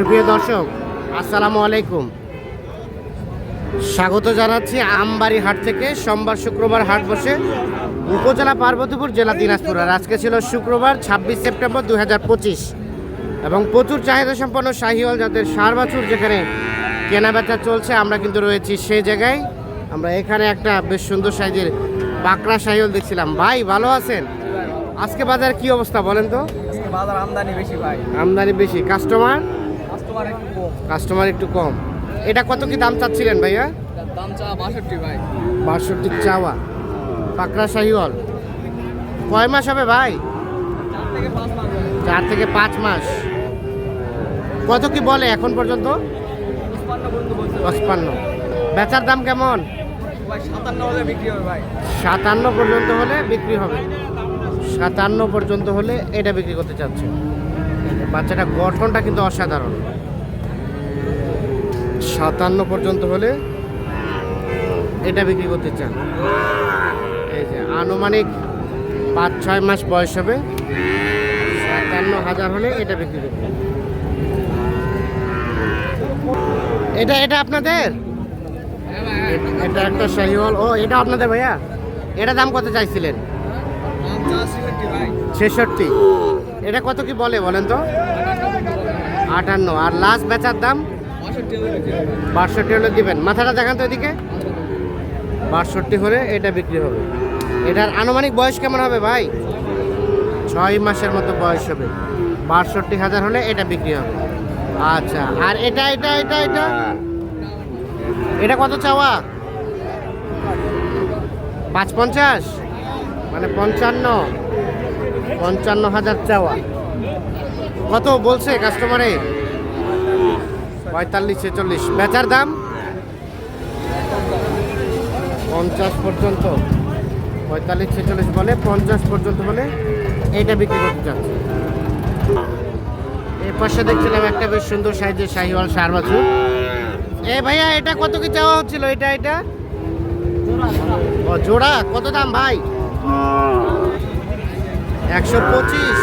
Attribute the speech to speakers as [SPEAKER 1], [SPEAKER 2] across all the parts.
[SPEAKER 1] সুপ্রিয় দর্শক আসসালামু আলাইকুম। স্বাগত জানাচ্ছি আমবাড়ি হাট থেকে। সোমবার শুক্রবার হাট বসে উপজেলা পার্বতীপুর জেলা দিনাজপুর। আর আজকে ছিল শুক্রবার ছাব্বিশ সেপ্টেম্বর দু হাজার পঁচিশ। এবং প্রচুর চাহিদা সম্পন্ন শাহিওয়াল যাদের সার বাছুর যেখানে কেনাবেচা চলছে আমরা কিন্তু রয়েছি সেই জায়গায়। আমরা এখানে একটা বেশ সুন্দর সাইজের বাঁকড়া শাহিওয়াল দেখছিলাম। ভাই ভালো আছেন? আজকে বাজার কি অবস্থা বলেন তো?
[SPEAKER 2] বাজার আমদানি বেশি ভাই।
[SPEAKER 1] আমদানি বেশি। কাস্টমার?
[SPEAKER 2] কাস্টমার একটু কম।
[SPEAKER 1] এটা কত কি দাম চাচ্ছিলেন ভাইয়া?
[SPEAKER 2] দাম চা বাষট্টি ভাই।
[SPEAKER 1] বাষট্টি চাওয়া। পাকড়া শাহিওয়াল। কয় মাস হবে ভাই?
[SPEAKER 2] চার থেকে পাঁচ মাস
[SPEAKER 1] কত কি বলে এখন পর্যন্ত?
[SPEAKER 2] পঁচপান্ন
[SPEAKER 1] বেচার দাম কেমন?
[SPEAKER 2] সাতান্ন
[SPEAKER 1] পর্যন্ত হলে বিক্রি হবে। সাতান্ন পর্যন্ত হলে এটা বিক্রি করতে চাচ্ছে। বাচ্চাটা গঠনটা কিন্তু অসাধারণ। সাতান্ন পর্যন্ত হলে এটা বিক্রি করতে চান। এই যে আনুমানিক পাঁচ, ছয় মাস বয়স হবে। সাতান্ন হাজার হলে এটা বিক্রি করবে এটা এটা আপনাদের? এটা একটা শাহিওয়াল। ও, এটা আপনাদের ভাইয়া? এটা দাম কত চাইছিলেন?
[SPEAKER 2] ছেষট্টি।
[SPEAKER 1] এটা কত কি বলে বলেন তো? আটান্ন। আর লাস্ট বেচার দাম?
[SPEAKER 2] বাষট্টি হলে
[SPEAKER 1] দিবেন। মাথাটা দেখান তো এদিকে। বাষট্টি হলে এটা বিক্রি হবে। এটার আনুমানিক বয়স কেমন হবে ভাই? ছয় মাসের মতো বয়স হবে। বাষট্টি হাজার হলে এটা বিক্রি হবে। আচ্ছা আর এটা এটা এটা এটা? এটা কত চাওয়া? পাঁচ পঞ্চাশ? মানে পঞ্চান্ন। পঞ্চান্ন হাজার চাওয়া। কত বলছে কাস্টমারে পঁয়তাল্লিশ, ছেচল্লিশ। বেচার দাম? পঞ্চাশ পর্যন্ত। পঁয়তাল্লিশ, ছেচল্লিশ বলে, পঞ্চাশ পর্যন্ত বলে এইটা বিক্রি করতে চাচ্ছে। এর পাশে দেখছিলাম একটা বেশ সুন্দর সাইজের শাহিওয়াল সার বাছুর। এ ভাইয়া, এটা কত কি চাওয়া হচ্ছিল? এটা এটা? ও, জোড়া। কত দাম ভাই? একশো পঁচিশ।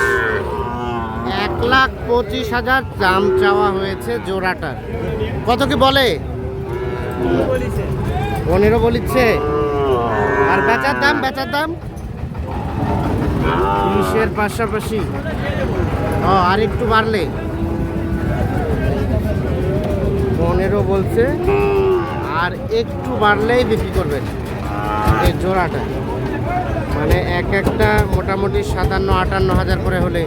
[SPEAKER 1] লাখ পঁচিশ হাজার দাম চাওয়া হয়েছে জোড়াটার। কত কি বলে? পনেরো বলিচ্ছে। আর বেচার দাম বেচার দাম? তিরিশের পাশাপাশি। ও, আর একটু বাড়লে। পনেরো বলছে। আর একটু বাড়লেই বিক্রি করবেন এই জোড়াটা। মানে এক একটা মোটামুটি সাতান্ন, আটান্ন হাজার করে হলে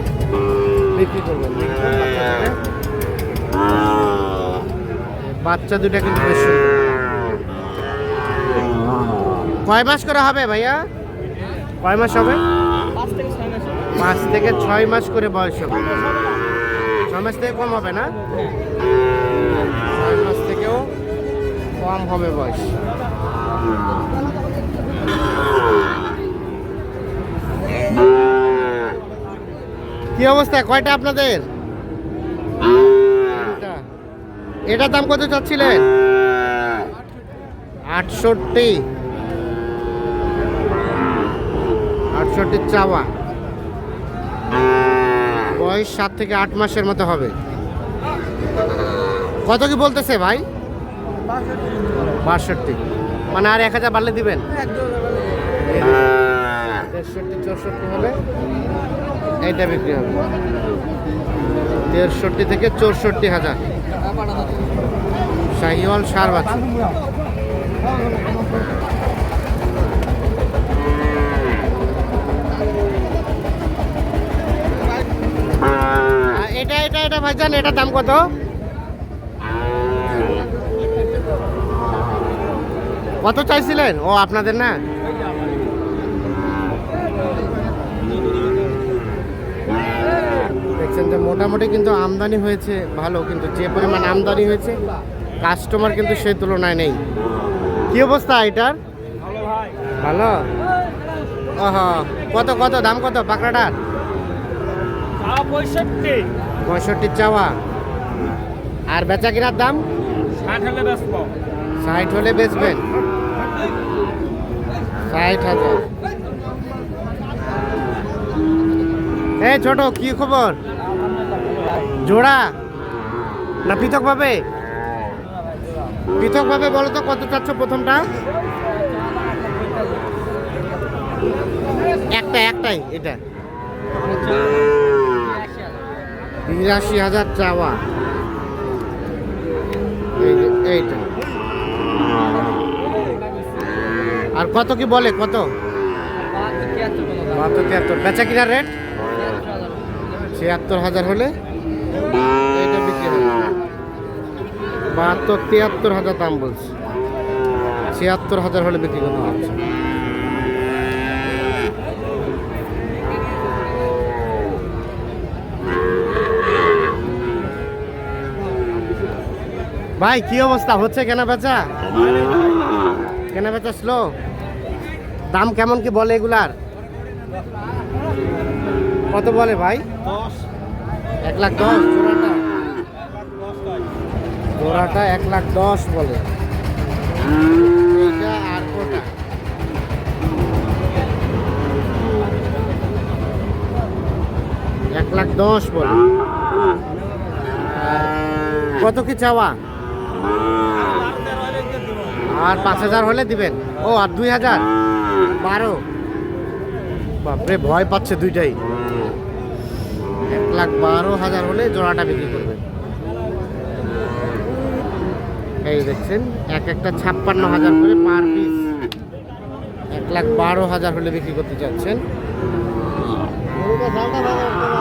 [SPEAKER 1] বিক্রি করবেন? বাচ্চা দুটা? কিন্তু বেশ কয় মাস করে হবে ভাইয়া? কয় মাস হবে
[SPEAKER 2] পাঁচ থেকে ছয় মাস হবে।
[SPEAKER 1] পাঁচ থেকে ছয় মাস করে বয়স হবে। ছয় মাস থেকে কম হবে না? ছয় মাস থেকেও কম হবে বয়স। কি অবস্থা? কয়টা আপনাদের। এটার দাম কত চাচ্ছিলেন? আটষট্টি। আটষট্টি চাওয়া। বয়স সাত থেকে আট মাসের মতো হবে। কত কি বলতেছে ভাই? বাষট্টি। মানে আর এক হাজার বাড়লে দিবেন? চৌষট্টি হলে এইটা বিক্রি হবে। তেষট্টি থেকে চৌষট্টি হাজার। শাহিওয়াল সার বাচ্চা এটা এটা এটা ভাইজান, এটার দাম কত? কত চাইছিলেন? ও আপনাদের না? দেখছেন যে মোটামুটি কিন্তু আমদানি হয়েছে ভালো কিন্তু যে পরিমাণ আমদানি হয়েছে কাস্টমার কিন্তু সেই তুলনায় নেই। কি অবস্থা এটার?
[SPEAKER 2] ভালো?
[SPEAKER 1] কত কত দাম কত পাকড়াটার?
[SPEAKER 2] পঁয়ষট্টি।
[SPEAKER 1] চাওয়া। আর বেচা কিনার দাম
[SPEAKER 2] ষাট হলে
[SPEAKER 1] বেচবেন। ষাট হাজার। এই ছোট কি খবর? জোড়া? না পৃথকভাবে পৃথকভাবে বলো তো, কত চাচ্ছ প্রথমটা? একটা, একটাই, এটা। বিরাশি হাজার চাওয়া। এই এইটা। আর কত কি বলে, কত? বাহাত্তর, তিয়াত্তর। বেচা কিনার রেট ছিয়াত্তর হাজার হলে? এটা বিক্রি বাহাত্তর তিয়াত্তর হাজার দাম বলছে। ছিয়াত্তর হাজার হলে বিক্রি করতে হচ্ছে ভাই, কি অবস্থা? হচ্ছে কেনা বেচা? কেনা বেচা স্লো দাম কেমন কি বলে এগুলার? কত বলে ভাই? এক লাখ দশ জোড়াটা। জোড়াটা এক লাখ দশ বলে। আর ওটা এক লাখ দশ বলে। কত কি চাওয়া? আর পাঁচ হাজার হলে দিবেন। ও, আর দুই হাজার? বারো। বাপরে, ভয় পাচ্ছে দুইটাই। এক লাখ বারো হাজার হলে জোড়াটা বিক্রি করবেন। এই দেখছেন, এক একটা ছাপ্পান্ন হাজার করে পার পিস। এক লাখ বারো হাজার হলে বিক্রি করতে চাচ্ছেন।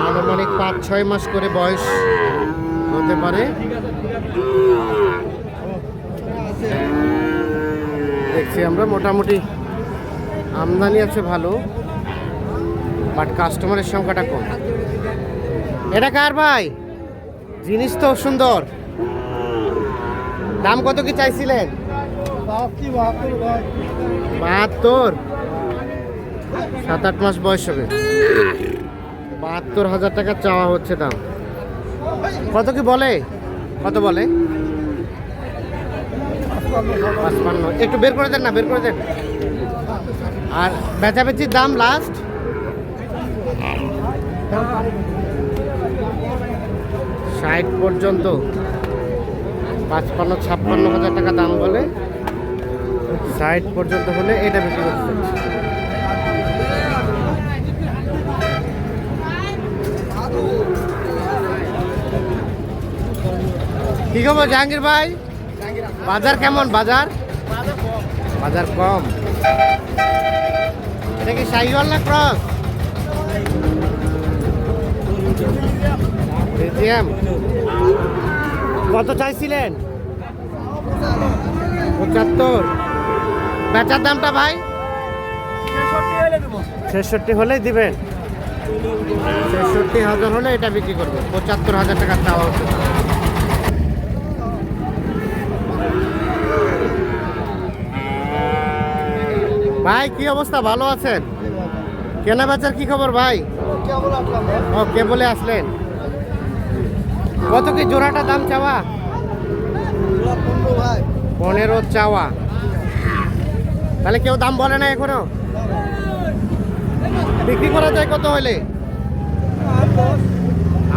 [SPEAKER 1] আনুমানিক পাঁচ, ছয় মাস করে বয়স হতে পারে। দেখছি আমরা, মোটামুটি আমদানি আছে ভালো, বাট কাস্টমারের সংখ্যাটা কম। এটা কার ভাই? জিনিস তো সুন্দর। দাম কত কি চাইছিলেন? বাহাত্তর। সাত আট মাস বয়স হবে। বাহাত্তর হাজার টাকা চাওয়া হচ্ছে দাম। কত কি বলে? কত বলে? পাঁচপান্ন। একটু বের করে দেন না, বের করে দেন। আর বেচাবেচির দাম লাস্ট ষাট পর্যন্ত। পাঁচপান্ন, ছাপ্পান্ন হাজার টাকা দাম বলে ষাট পর্যন্ত হলে এটা বিক্রি করতে। কি খবর জাহাঙ্গীর ভাই? বাজার কেমন? বাজার? বাজার কম। এটা কি শাহিওয়াল না ক্রস? বেলজিয়াম কত চাইছিলেন? পঁচাত্তর। বেচার দামটা ভাই? ছেষট্টি হলেই দিবেন। ছেষট্টি হাজার হলে এটা বিক্রি করবে। পঁচাত্তর হাজার টাকা চাওয়া হচ্ছে। ভাই, কি অবস্থা? ভালো আছেন? কেনা বেচার কি খবর ভাই? ও কে বলে আসলেন। কত কি জোড়াটা দাম চাওয়া? পনেরো চাওয়া। তাহলে কেউ দাম বলে না এখনও? বিক্রি করা যায় কত হলে?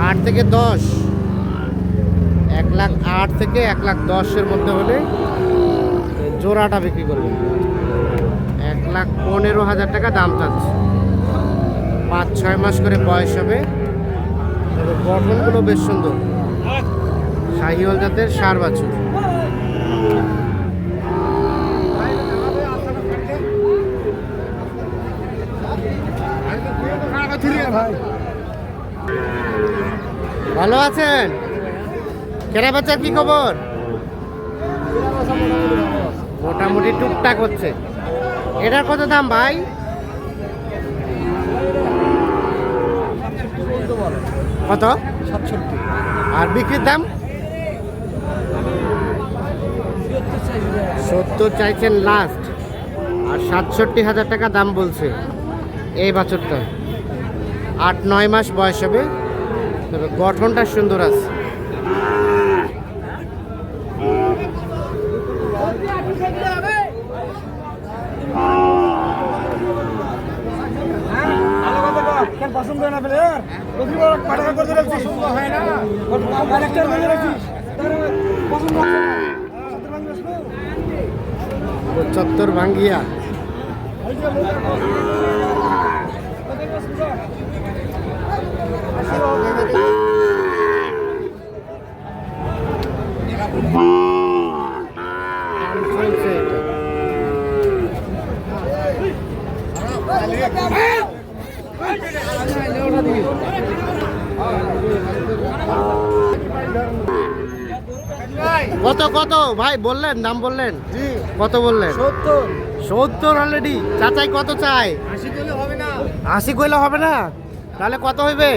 [SPEAKER 1] আট থেকে দশ। এক লাখ আট থেকে এক লাখ দশের মধ্যে হলে জোড়াটা বিক্রি করবে। এক লাখ পনেরো হাজার টাকা দাম চাচ্ছে। পাঁচ, ছয় মাস করে বয়স হবে। গঠনগুলো বেশ সুন্দর। শাহিওয়াল জাতের সার বাছুর। ভালো আছেন? কেনা বেচার কি খবর? মোটামুটি টুকটাক হচ্ছে। এটার কত দাম ভাই? কত?
[SPEAKER 2] সাতষট্টি।
[SPEAKER 1] আর বিক্রির দাম? সত্তর চাইছেন লাস্ট আর সাতষট্টি হাজার টাকা দাম বলছে এই বাছরটা। আট, নয় মাস বয়স হবে। তবে গঠনটা সুন্দর আছে।
[SPEAKER 2] পছন্দ হয় না রাখছি পছন্দ হয় না।
[SPEAKER 1] পঁচাত্তর ভাঙ্গিয়া চলছে এটা। কত কত ভাই বললেন দাম বললেন?
[SPEAKER 3] জি।
[SPEAKER 1] কত বললেন?
[SPEAKER 3] সত্তর।
[SPEAKER 1] সত্তর অলরেডি চাচাই কত চাই
[SPEAKER 3] আশি হবে না।
[SPEAKER 1] আশি কইলে হবে না? তাহলে কত হইবে?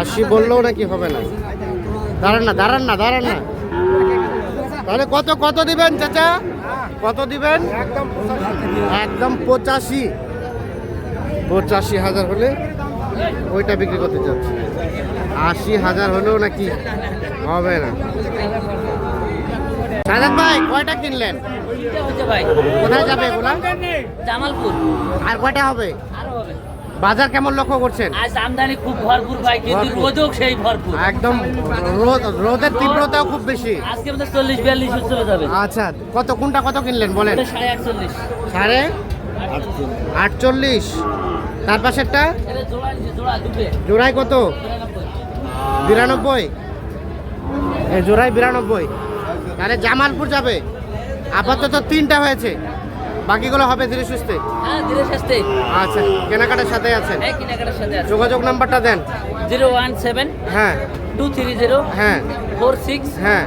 [SPEAKER 1] আশি বললেও নাকি হবে না। দাঁড়ান না দাঁড়ান না দাঁড়ান না। তাহলে কত কত দিবেন চাচা? কত দিবেন?
[SPEAKER 3] একদম
[SPEAKER 1] একদম পঁচাশি। পঁচাশি হাজার হলে ওইটা বিক্রি করতে চাচ্ছি। আশি হাজার হলেও নাকি হবে না। সাজাদ ভাই কয়টা কিনলেন? কোথায় যাবে এগুলা?
[SPEAKER 4] জামালপুর।
[SPEAKER 1] আর কয়টা হবে? বাজার কেমন লক্ষ্য করছেন?
[SPEAKER 4] আজ আমদানি খুব ভরপুর ভাই কিন্তু
[SPEAKER 1] ভরপুর।
[SPEAKER 4] সেই ভরপুর।
[SPEAKER 1] একদম রোদ রোদের তীব্রতাও খুব বেশি।
[SPEAKER 4] আজকে আমাদের চল্লিশ বিয়াল্লিশ চলে যাবে
[SPEAKER 1] আচ্ছা কত কোনটা কত কিনলেন বলেন?
[SPEAKER 4] সাড়ে আটচল্লিশ।
[SPEAKER 1] সাড়ে আটচল্লিশ। তার পাশেরটা? জোড়ায় কত? বিরানব্বই। জোড়ায় বিরানব্বই। তাহলে জামালপুর যাবে। আপাতত তিনটা হয়েছে। বাকিগুলো হবে ধীরে সুস্থে।
[SPEAKER 4] হ্যাঁ
[SPEAKER 1] আচ্ছা কেনাকাটার সাথে আছেন
[SPEAKER 4] কেনাকাটার সাথে আছে।
[SPEAKER 1] যোগাযোগ নাম্বারটা দেন।
[SPEAKER 4] জিরো ওয়ান সেভেন
[SPEAKER 1] হ্যাঁ।
[SPEAKER 4] টু থ্রি জিরো
[SPEAKER 1] হ্যাঁ।
[SPEAKER 4] ফোর সিক্স
[SPEAKER 1] হ্যাঁ।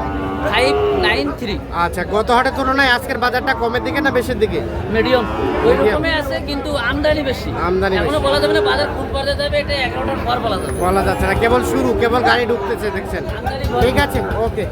[SPEAKER 4] Five nine three.
[SPEAKER 1] আচ্ছা গত হাটের তুলনায় আজকের বাজারটা কমের দিকে না বেশির দিকে?
[SPEAKER 4] মিডিয়াম। ওই রকমই আছে কিন্তু আমদানি বেশি।
[SPEAKER 1] আমদানি এখনও
[SPEAKER 4] বলা যাবে না বাজার কোন পর্যায়ে যাবে এটা এগারোটার পর বলা যাবে।
[SPEAKER 1] বলা যাচ্ছে না কেবল শুরু কেবল গাড়ি ঢুকতেছে দেখছেন? ঠিক আছে ওকে।